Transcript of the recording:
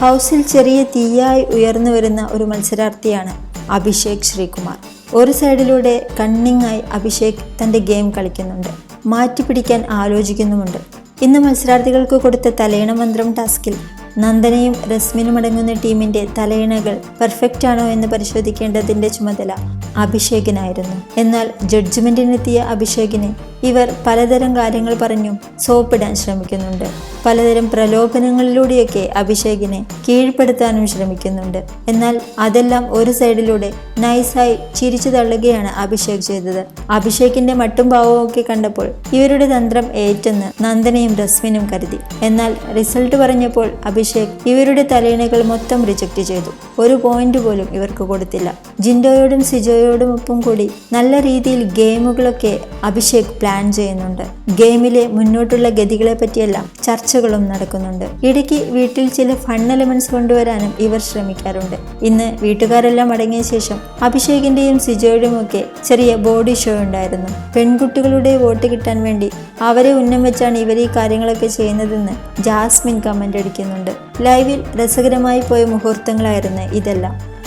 ഹൗസിൽ ചെറിയ തീയായി ഉയർന്നു വരുന്ന ഒരു മത്സരാർത്ഥിയാണ് അഭിഷേക് ശ്രീകുമാർ. ഒരു സൈഡിലൂടെ കണ്ണിങ്ങായി അഭിഷേക് തന്റെ ഗെയിം കളിക്കുന്നുണ്ട്. മാറ്റിപ്പിടിക്കാൻ ആലോചിക്കുന്നുമുണ്ട്. ഇന്ന് മത്സരാർത്ഥികൾക്ക് കൊടുത്ത തലയിണ മന്ത്രം ടാസ്കിൽ നന്ദനയും രശ്മിനും അടങ്ങുന്ന ടീമിന്റെ തലയിണകൾ പെർഫെക്റ്റ് ആണോ എന്ന് പരിശോധിക്കേണ്ടതിന്റെ ചുമതല അഭിഷേകിനായിരുന്നു. എന്നാൽ ജഡ്ജ്മെന്റിനെത്തിയ അഭിഷേകിനെ ഇവർ പലതരം കാര്യങ്ങൾ പറഞ്ഞും സോപ്പിടാൻ ശ്രമിക്കുന്നുണ്ട്. പലതരം പ്രലോഭനങ്ങളിലൂടെയൊക്കെ അഭിഷേകിനെ കീഴ്പ്പെടുത്താനും ശ്രമിക്കുന്നുണ്ട്. എന്നാൽ അതെല്ലാം ഒരു സൈഡിലൂടെ നൈസായി ചിരിച്ചു തള്ളുകയാണ് അഭിഷേക് ചെയ്തത്. അഭിഷേകിന്റെ മട്ടും ഭാവവും ഒക്കെ കണ്ടപ്പോൾ ഇവരുടെ തന്ത്രം ഏറ്റെന്ന് നന്ദനയും രസ്മിനും കരുതി. എന്നാൽ റിസൾട്ട് പറഞ്ഞപ്പോൾ അഭിഷേക് ഇവരുടെ തലയിണകൾ മൊത്തം റിജക്റ്റ് ചെയ്തു. ഒരു പോയിന്റ് പോലും ഇവർക്ക് കൊടുത്തില്ല. ജിൻഡോയോടും സിജോയോടും ഒപ്പം കൂടി നല്ല രീതിയിൽ ഗെയിമുകളൊക്കെ അഭിഷേക് പ്ലാൻ ചെയ്യുന്നുണ്ട്. ഗെയിമിലെ മുന്നോട്ടുള്ള ഗതികളെ പറ്റിയെല്ലാം ചർച്ചകളും നടക്കുന്നുണ്ട്. ഇടയ്ക്ക് വീട്ടിൽ ചില ഫൺ എലമെന്റ്സ് കൊണ്ടുവരാനും ഇവർ ശ്രമിക്കാറുണ്ട്. ഇന്ന് വീട്ടുകാരെല്ലാം അടങ്ങിയ ശേഷം അഭിഷേകിന്റെയും സിജോയുടെയും ഒക്കെ ചെറിയ ബോഡി ഷോ ഉണ്ടായിരുന്നു. പെൺകുട്ടികളുടെ വോട്ട് കിട്ടാൻ വേണ്ടി അവരെ ഉന്നം വെച്ചാണ് ഇവർ ഈ കാര്യങ്ങളൊക്കെ ചെയ്യുന്നതെന്ന് ജാസ്മിൻ കമന്റ് അടിക്കുന്നുണ്ട്. ലൈവിൽ രസകരമായി പോയ മുഹൂർത്തങ്ങളായിരുന്നു ഇതെല്ലാം.